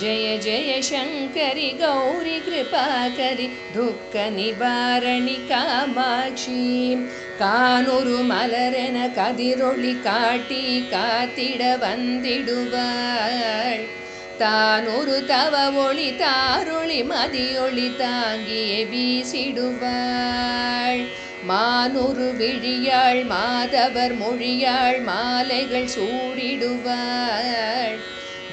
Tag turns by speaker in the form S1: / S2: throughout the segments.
S1: ஜய ஜய சங்கரி கௌரி கிருபாகரி துக்க நிவாரணி காமாட்சி கானூரு மலரென கதிரொளி காட்டி காத்திட வந்திடுவாள் தானொரு தவ ஒளி தாரொளி மதியொளி தாங்கிய வீசிடுவாள்। மானொரு விழியாள் மாதவர் மொழியாள் மாலைகள் சூடிடுவாள்।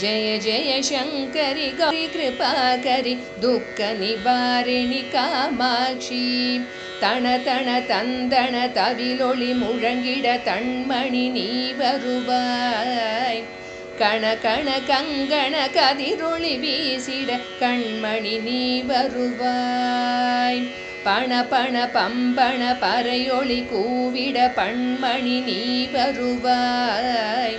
S1: ஜய ஜய சங்கரி கௌரி கிருபாகரி துக்க நிவாரிணி காமாட்சி தண தன தந்தன தவிலொளி முழங்கிட தண்மணி நீ வருவாய் கண கண கங்கண கதிரொளி வீசிட கண்மணி நீ வருவாய் பண பண பம்பண பறையொளி கூவிட பண்மணி நீ வருவாய்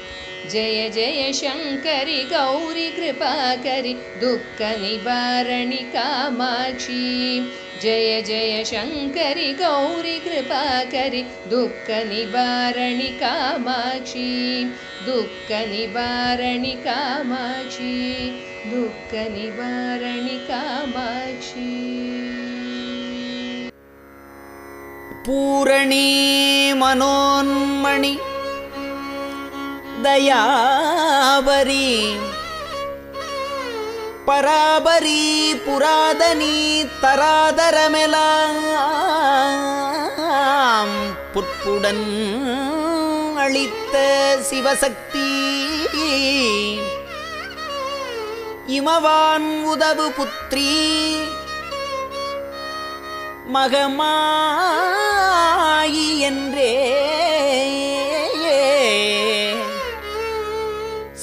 S1: जय जय शङ्करि गौरि कृपाकरि दुःखनिवारणि निबारणी जय जय शङ्करि गौरि कृपाकरि दुःखनिवारणि निबारणी दुःखनिवारणि दुःख दुःखनिवारणि कामाुखनिबारी
S2: कामा पूरणी मनोन्मणि தயாபரி பராபரி புராதனி தராதரமெலாம் புட்புடன் அளித்த சிவசக்தி. இமவான் உதவு புத்திரி. மகமாயி என்றே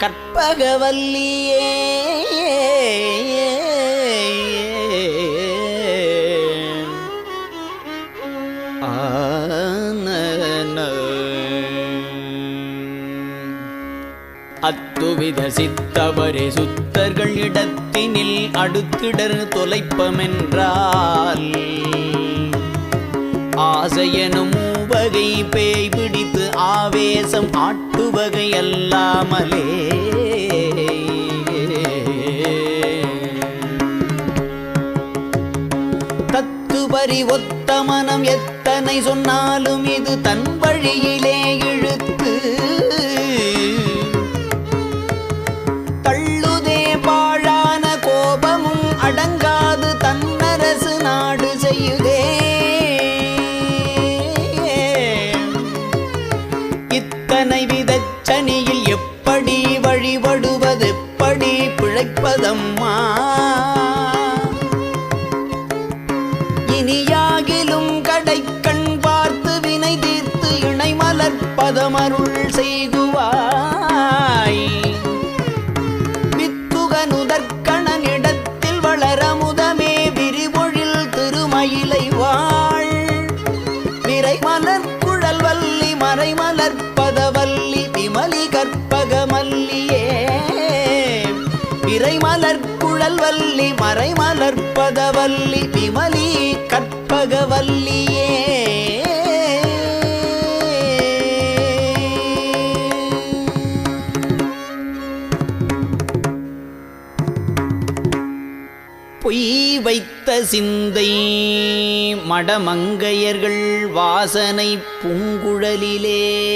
S2: கற்பகவல்லியே. அத்துவித சித்தவரே சுத்தர்கள் இடத்தினில் அடுத்திடர் தொலைப்பமென்றால் ஆசையனும் வகை பேய் பிடித்து ஆவேசம் ஆட்டுவகை அல்லாமலே தத்துவரி ஒத்த மனம் எத்தனை சொன்னாலும் இது தன் வழியிலே இழுத்து பிழைப்பதம்மா வல்லி மறை மலர்ப்பதவல்லி விமலி கற்பகவல்லியே. பொய் வைத்த சிந்தை மடமங்கையர்கள் வாசனை பூங்குழலிலே.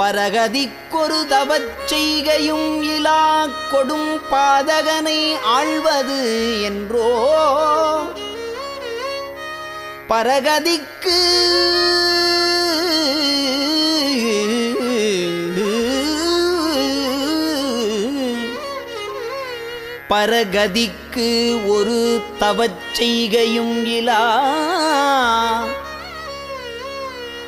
S2: பரகதிக்கொரு தவச் செய்கையும் இலா கொடும் பாதகனை ஆழ்வது என்றோ? பரகதிக்கு பரகதிக்கு ஒரு தவச் செய்கையும் இலா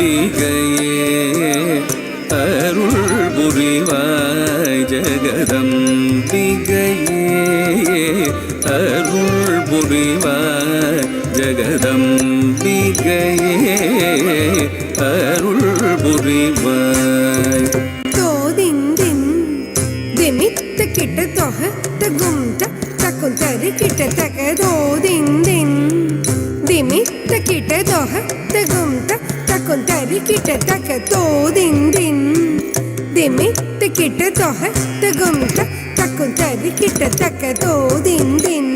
S3: அம்பிகையே அருள் புரிவாய் ஜெகதம்பிகையே அருள் புரிவாய் ஜெகதம்பிகையே அருள் புரிவாய்
S4: தோதிந்தின் திமித்த கிட்ட தொக தகும் தக்கும் தரு கிட்ட தக தோதிந்தின் திமித்த கிட்ட தொக தகும் தக்கும் தரு கிட்ட தக தோதிந்தின் திமித்த கிட்ட தொக தகும் தக்கும் தரு கிட்ட தக்க தோதிந்தின்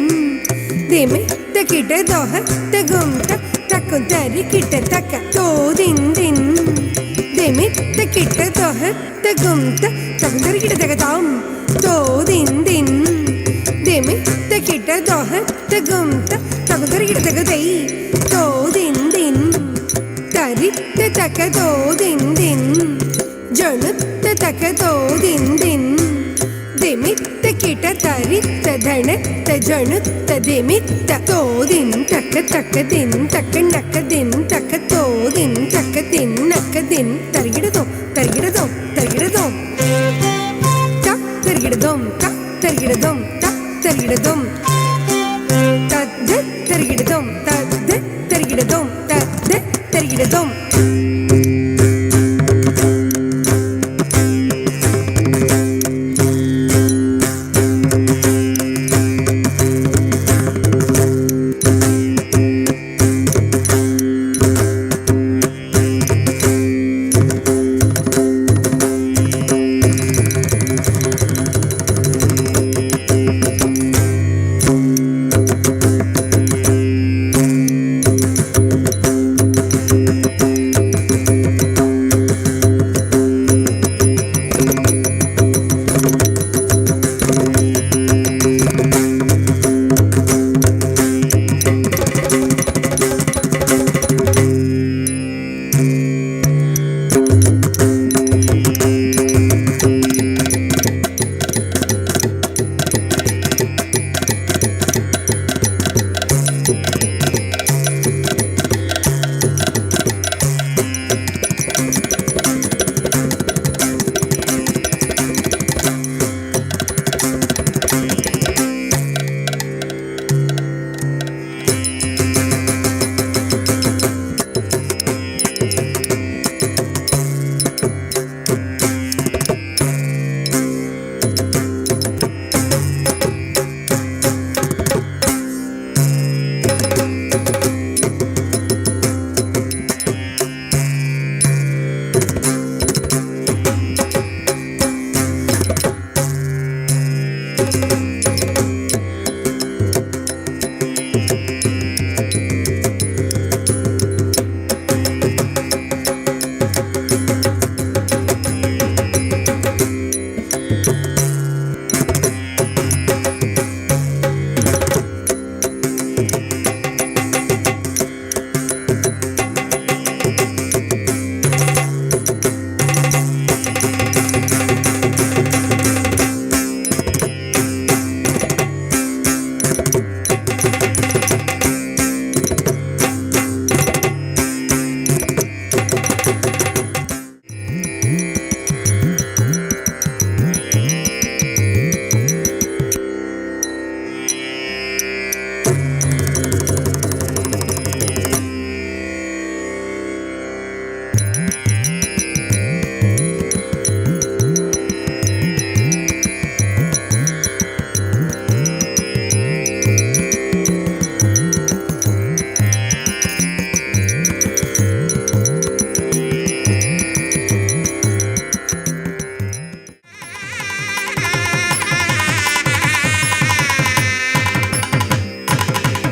S4: திமித்த கிட்ட தொக தகும் தக்கும் தரு கிட்ட தக்க தோதிந்தின் திமித்த കരുത്ത തകതോതിന്തിൻ ജണുത്ത തകതോതിന്തിൻ ദിമിത്ത കിട തരിത്ത ധണത്ത ജണുത്ത ദിമിത്ത തോതിൻ തക്ക തക്ക ദിൻ തക്ക നക്ക ദിൻ തക്ക തോതിൻ തക്ക ദിൻ നക്ക ദിൻ. തരികിടതോ തരികിടതോ തരികിടതോ. തരികിടതോ തരികിടതോ തരികിടതോ. തരികിടതോ തരികിടതോ തരികിടതോ തരികിടതോ தெரிகிறதும்.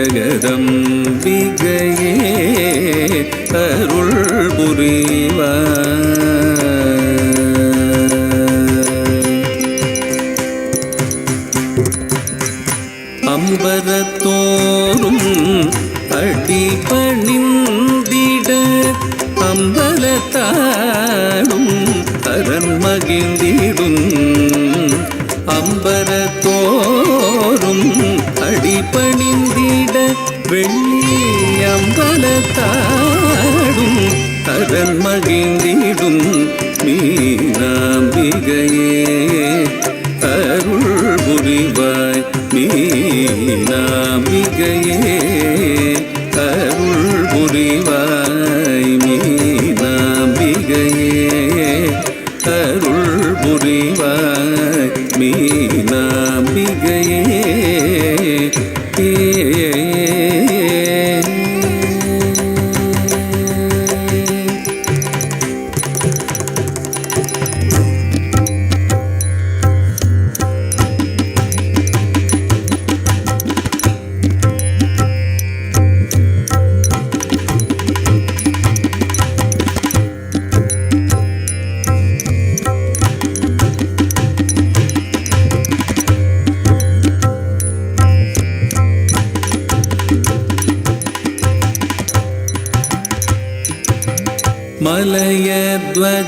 S3: ஜெகதம்பிகையே அருள் புரிவாய் அருள்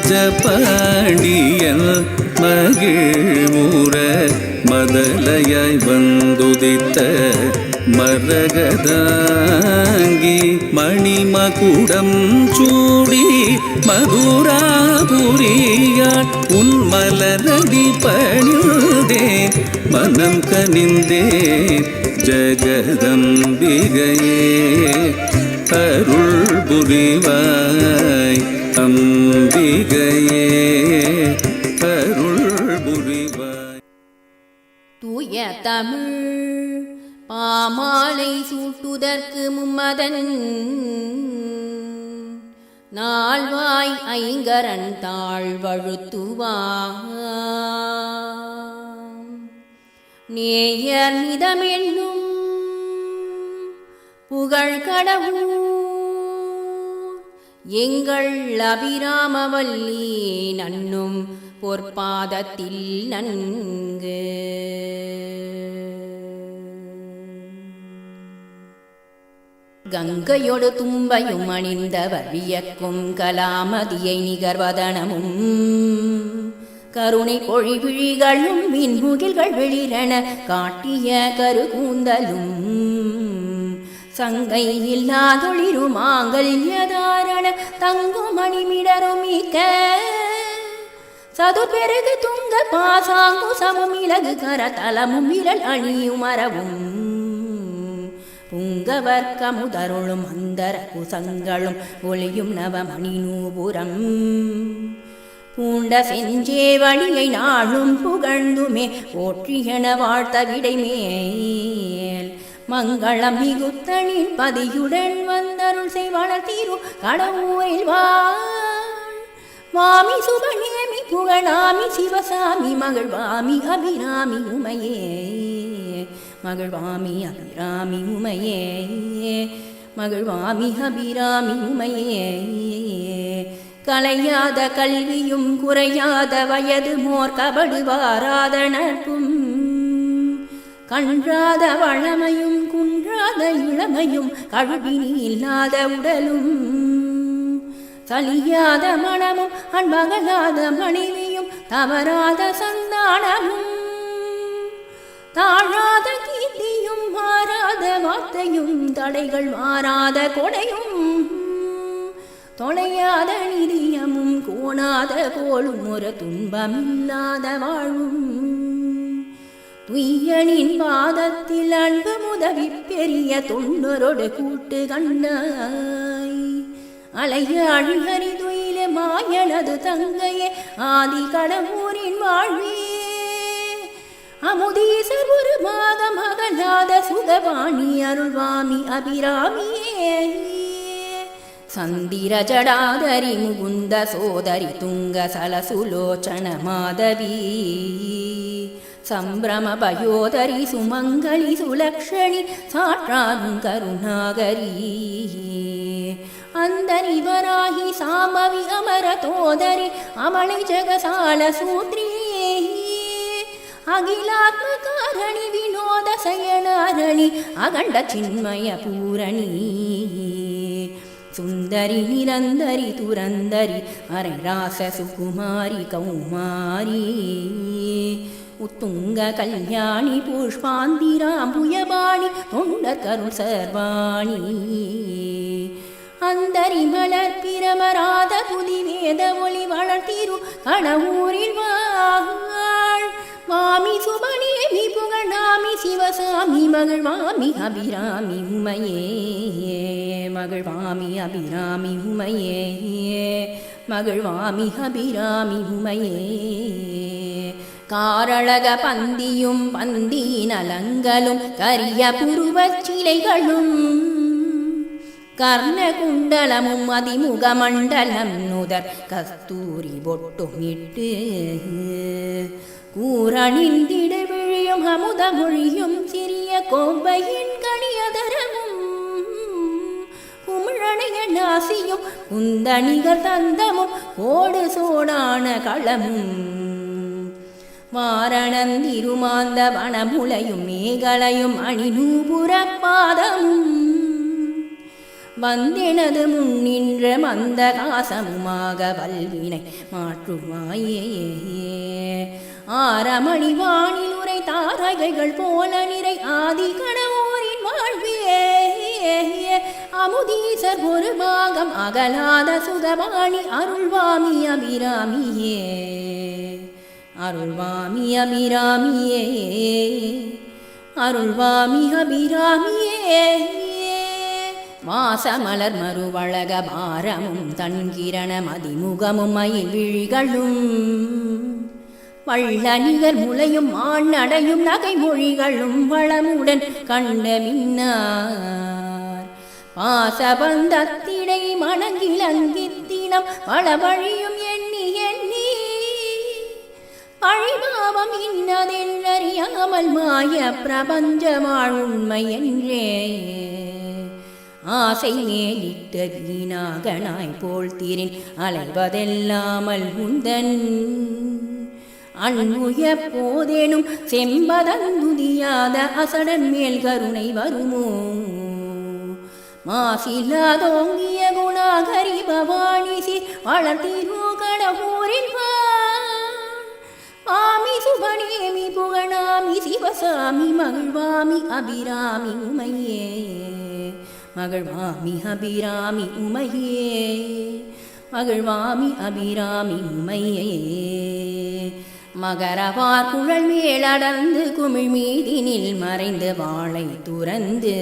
S3: மலையத்வஜ பாண்டியல் மதலையாய் வந்துதித்த மரகதாங்கி மணிமகுடம் சூடி மதுராபுரியாள் உன் மலரடி பணிந்தே மனம் கனிந்தே ஜகதம்பிகையே. அருள் புரிவாய் அம்பிகையே அருள் புரிவாய்
S5: தூய தமிழ் பாமாலை சூட்டுதற்கு மும்மதன் நாள்வாய் ஐங்கரன் தாழ்வழுத்துவாம் நேயர் மிதமென்னும் புகழ் கடவுள். எங்கள் அபிராமவல்லி நன்னும் பொற்பாதத்தில் நன்கு. கங்கையொடு தும்பையும் அணிந்தவர் வியக்கும் கலாமதியை நிகர்வதனமும். கருணை பொழிவிழிகளும் மின்முகில்கள் வெளிரென காட்டிய கருகூந்தலும். சங்கை இல்லாதொளிரு மாங்கல்யதாரண தங்கும் மிக்க. சது பெருகு துங்க பாசாங்கு சமும் இலகு கர தலமும் விரல் அணியும் மரவும் புங்கவர்க்க முதருளும் அந்தர குசங்களும் ஒளியும் நவமணி நூபுரம். பூண்ட செஞ்சே வழியை நாளும் புகழ்ந்துமே போற்றியன வாழ்த்த விடைமேல். மங்களம் மிகுத்தனின் பதியுடன் வந்தருள் செய்வாளர் தீரு கடவுரில் வாமி சுபநேமி புகழாமி சிவசாமி மகள்வாமி அபிராமி உமையே. மகள்வாமி அபிராமி உமையே. மகிழ்வாமி அபிராமி உமையே. கலையாத கல்வியும் குறையாத வயது மோர் கபடு வாராத நட்பும். கன்றாத வளமையும் இல்லாத இளமையும் கழுவினி இல்லாத உடலும். சலியாத மனமும் அன்பகலாத மனைவியும் தவறாத சந்தானமும். தாழாத கீர்த்தியும் மாறாத வார்த்தையும் தடைகள் மாறாத கொடையும். தொலையாத நிதியமும் கோணாத கோளும் ஒரு துன்பமில்லாத வாழும் துய்யனின் பாதத்தில் அன்பு முதவி பெரிய தொண்டரோடு கூட்டு கண்ணாய். அலையாழி ஹரிதுயில மாயனது தங்கையே ஆதி கடம்பூரின் வாழ்வே. அமுதீசர் ஒரு மாத மகளாத சுகவாணி அருள்வாமி அபிராமியே. சந்திர ஜடாதரி முகுந்த சோதரி துங்க சலசுலோச்சன மாதவி. सम्भ्रम सुमङ्गलि सुलक्षणि साटां करुणगरी अन्दरि वराहि अमर अमरतोदरि अमणि अगिलात्म अखिलात्मकारणि अगण्डिन्मय पूरी सुन्दरि निरन्दरि तुरन्दरि अररासुकुमारी कौमारी பூரணி சுந்தரி உத்துங்க கல்யாணி புஷ்பாந்திராம்புயபாணி தொண்டர் கருள் சர்வாணி. அந்தரி மலர் பிரமராத புதி வேத ஒளி வளர்த்திரு கணவூரில் வாழ் மாமி சுபநேமி புகழாமி சிவசாமி மகிழ்வாமி அபிராமி உமையே. மகிழ்வாமி அபிராமி உமையே. மகிழ்வாமி அபிராமி உமையே. காரழக பந்தியும் பந்தி நலங்களும் கரிய புருவச் சிலைகளும் கர்ணகுண்டலமும் அதிமுகமண்டலம் நுதர் கஸ்தூரி பொட்டுமிட்டு கூரணிந்திட விழியும் அமுத மொழியும் சிறிய கோம்பையின் கணியதரமும் குமிழனைய நாசியும் குந்தணிகர் தந்தமும் கோடு சோடான களமும் வாரணந்திருமாந்த வனமுலையும் மேகலையும் அணிநூபுர பாதமும் வந்தெனது முன்னின்ற மந்த காசமுமாக வல்வினை மாற்றுமாயே. ஆரமணி வானில் உரை தாரகைகள் போல நிறை ஆதி கணவோரின் வாழ்வியே அமுதீசர் ஒரு பாகம் அகலாத சுகவாணி அருள்வாமி அபிராமியே. அருள்வாமி அபிராமியே அருள்வாமி அபிராமியே. வாசமலர் மறுவழக பாரமும் தன்கிரண மதிமுகமும் மயில் விழிகளும் வள்ளநிகர் முளையும் ஆண்ணடையும் நகை மொழிகளும் வளமுடன் கண்ட மின்னார். பாசபந்தத்திடை மணங்கிலங்கித்தினம் வளவழியும் எண்ணி எண்ணி அழிபாவம் இன்னதென்றறியாமல் மாய பிரபஞ்ச வாழ்வுண்மை என்றே. ஆசை மேலிட்ட வீணாகனாய் போல் தீரின் அலைவதெல்லாமல் உந்தன். அன்புய போதேனும் செம்பதந்துதியாத அசடன் மேல் கருணை வருமோ? மாசில்லாதோங்கிய குணாகரி பவானிசி வளர்த்திரோ கடவுரில் ஆமி சுபநேமி புகழாமி சிவசாமி மகிழ்வாமி அபிராமி உமையே. மகிழ்வாமி அபிராமி உமையே. மகிழ்வாமி அபிராமி உமையே. மகரவார் குழல் மேலடர்ந்து குமிழ் மீதினில் மறைந்து வாளை துறந்து.